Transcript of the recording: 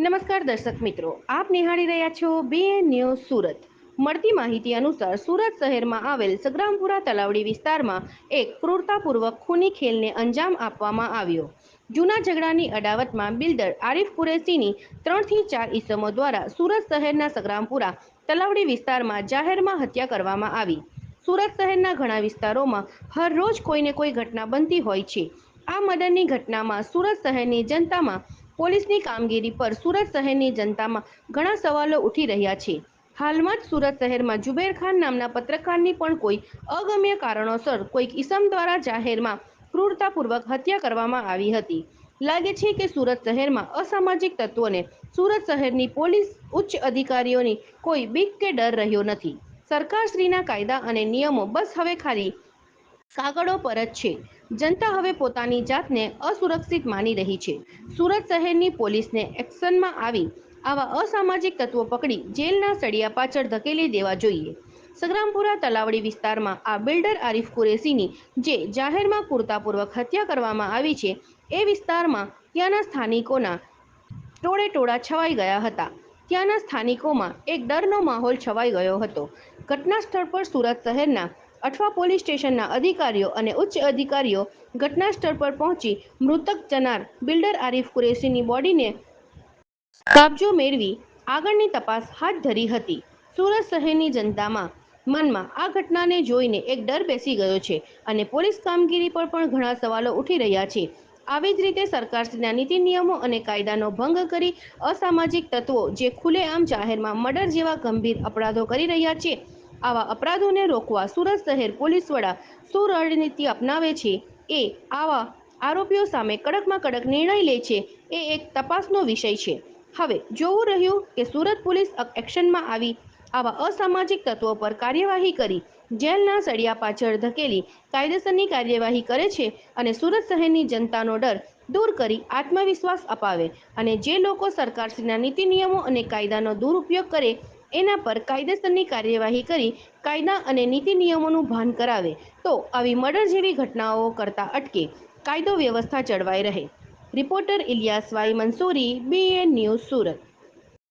નમસ્કાર દર્શક મિત્રો, આપ નિહાળી રહ્યા છો બીએન ન્યૂઝ સુરત. મળતી માહિતી અનુસાર સુરત શહેરમાં આવેલ સગ્રામપુરા તલાવડી વિસ્તારમાં એક ક્રૂરતાપૂર્વક ખૂની ખેલને અંજામ આપવામાં આવ્યો. જૂના ઝઘડાની અડાવતમાં બિલ્ડર આરિફ કુરેશીની ત્રણથી ચાર ઈસમો દ્વારા સુરત શહેરના સગ્રામપુરા તલાવડી વિસ્તારમાં જાહેરમાં હત્યા કરવામાં આવી. સુરત શહેરના ઘણા વિસ્તારોમાં હરરોજ કોઈને કોઈ ઘટના બનતી હોય છે. આ મર્ડરની ઘટનામાં સુરત શહેરની જનતામાં પોલીસની કામગીરી પર સુરત શહેરની જનતામાં ઘણા સવાલો ઉઠી રહ્યા છે. હાલમાં જ સુરત શહેરમાં જુબેર ખાન નામના પત્રકારની પણ કોઈ અગમ્ય કારણોસર કોઈક ઈસમ દ્વારા જાહેરમાં ક્રૂરતાપૂર્વક હત્યા કરવામાં આવી હતી. લાગે છે કે સુરત શહેરમાં અસામાજિક તત્વોને સુરત શહેરની પોલીસ ઉચ્ચ અધિકારીઓની કોઈ બીક કે ડર રહ્યો નથી. સરકારશ્રીના કાયદા અને નિયમો બસ હવે ખાલી કાગળો પર જ છે. જનતા હવે પોતાની જાતને અસુરક્ષિત માની રહી છે. સુરત શહેરની પોલીસને એક્શનમાં આવી આવા અસામાજિક તત્વો પકડી જેલના સળિયા પાછળ ધકેલી દેવા જોઈએ. સંગ્રામપુરા તલાવડી વિસ્તારમાં આ બિલ્ડર આરિફ કુરેશીની જે જાહેરમાં કુર્તાપૂર્વક હત્યા કરવામાં આવી છે, એ વિસ્તારમાં ત્યાંના સ્થાનિકોના ટોળે ટોળા છવાઈ ગયા હતા. ત્યાંના સ્થાનિકોમાં એક ડરનો માહોલ છવાઈ ગયો હતો. ઘટના સ્થળ પર સુરત શહેરના અઠવા પોલીસ સ્ટેશનના અધિકારીઓ અને ઉચ્ચ અધિકારીઓ ઘટના સ્થળ પર પહોંચી મૃતક જનાર બિલ્ડર આરિફ કુરેશીની બોડીને કબજો મેળવી આગળની તપાસ હાથ ધરી હતી. સુરત શહેરની જનતામાં મનમાં આ ઘટનાને જોઈને એક ડર બેસી ગયો છે અને પોલીસ કામગીરી પર પણ ઘણા સવાલો ઉઠી રહ્યા છે. આવી જ રીતે સરકારશ્રીના નીતિ નિયમો અને કાયદાનો ભંગ કરી અસામાજિક તત્વો જે ખુલ્લેઆમ જાહેરમાં મર્ડર જેવા ગંભીર અપરાધો કરી રહ્યા છે આવા અપરાધોને રોકવા સુરત શહેર પોલીસ વડા શું રણનીતિ અપનાવે છે? એ આવા આરોપીઓ સામે કડકમાં કડક નિર્ણય લે છે. એ એક તપાસનો વિષય છે. હવે જોવું રહ્યું કે સુરત પોલીસ એક્શનમાં આવી આવા અસામાજિક તત્વો પર કાર્યવાહી કરી, જેલના સળિયા પાછળ ધકેલી, કાયદેસરની કાર્યવાહી કરે છે અને સુરત શહેરની જનતાનો ડર દૂર કરી આત્મવિશ્વાસ અપાવે અને જે લોકો સરકારશ્રીના નીતિ નિયમો અને કાયદાનો દુરુપયોગ કરે એના પર કાયદેસરની કાર્યવાહી કરી કાયદા અને નીતિ નિયમોનું ભાન કરાવે, તો આવી મર્ડર જેવી ઘટનાઓ કરતા અટકે, કાયદો વ્યવસ્થા જળવાઈ રહે. Reporter Ilyas Y Mansuri BN news Surat.